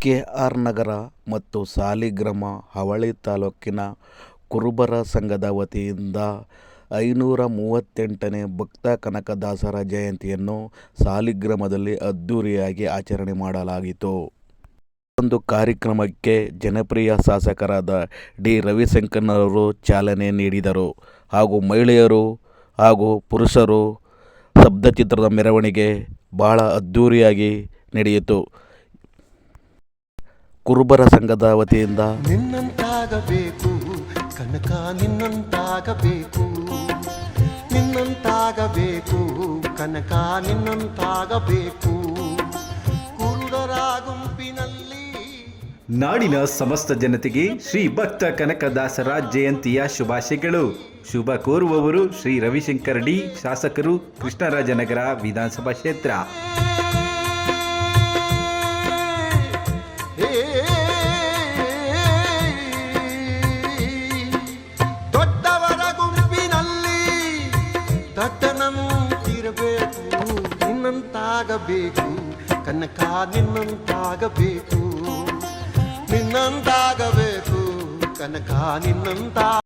K R ನಗರ ಮತ್ತು ಸಾಲಿಗ್ರಾಮ ಹವಳಿ ತಾಲೂಕಿನ ಕುರುಬರ ಸಂಘದ ವತಿಯಿಂದ ಐನೂರ ಮೂವತ್ತೆಂಟನೇ ಭಕ್ತ ಕನಕದಾಸರ ಜಯಂತಿಯನ್ನು ಸಾಲಿಗ್ರಾಮದಲ್ಲಿ ಅದ್ಧೂರಿಯಾಗಿ ಆಚರಣೆ ಮಾಡಲಾಯಿತು ಒಂದು ಕಾರ್ಯಕ್ರಮಕ್ಕೆ ಜನಪ್ರಿಯ ಶಾಸಕರಾದ ಡಿ. ರವಿಶಂಕರ್ನವರು ಚಾಲನೆ ನೀಡಿದರು. ಹಾಗೂ ಮಹಿಳೆಯರು ಹಾಗೂ ಪುರುಷರು ಶಬ್ದಚಿತ್ರದ ಮೆರವಣಿಗೆ ಬಹಳ ಅದ್ಧೂರಿಯಾಗಿ ನಡೆಯಿತು. ಕುರುಬರ ಸಂಘದ ವತಿಯಿಂದ. ನಿನ್ನಂತಾಗಬೇಕು ಕನಕ ನಿನ್ನಂತಾಗಬೇಕು. ನಿನ್ನಂತಾಗಬೇಕು ಕನಕ ನಿನ್ನಂತಾಗಬೇಕು. ಕುರುಡರ ಗುಂಪಿನಲ್ಲಿ ನಾಡಿನ ಸಮಸ್ತ ಜನತೆಗೆ ಶ್ರೀ ಭಕ್ತ ಕನಕದಾಸರ ಜಯಂತಿಯ ಶುಭಾಶಯಗಳು. ಶುಭ ಕೋರುವವರು ಶ್ರೀ ರವಿಶಂಕರ್ ಡಿ ಶಾಸಕರು ಕೃಷ್ಣರಾಜನಗರ ವಿಧಾನಸಭಾ ಕ್ಷೇತ್ರ. ದಟ್ಟನಂತಿರಬೇಕು ನಿನ್ನಂತಾಗಬೇಕು ಕನಕ ನಿನ್ನಂತಾಗಬೇಕು ನಿನ್ನಂತಾಗಬೇಕು ಕನಕ ನಿನ್ನಂತ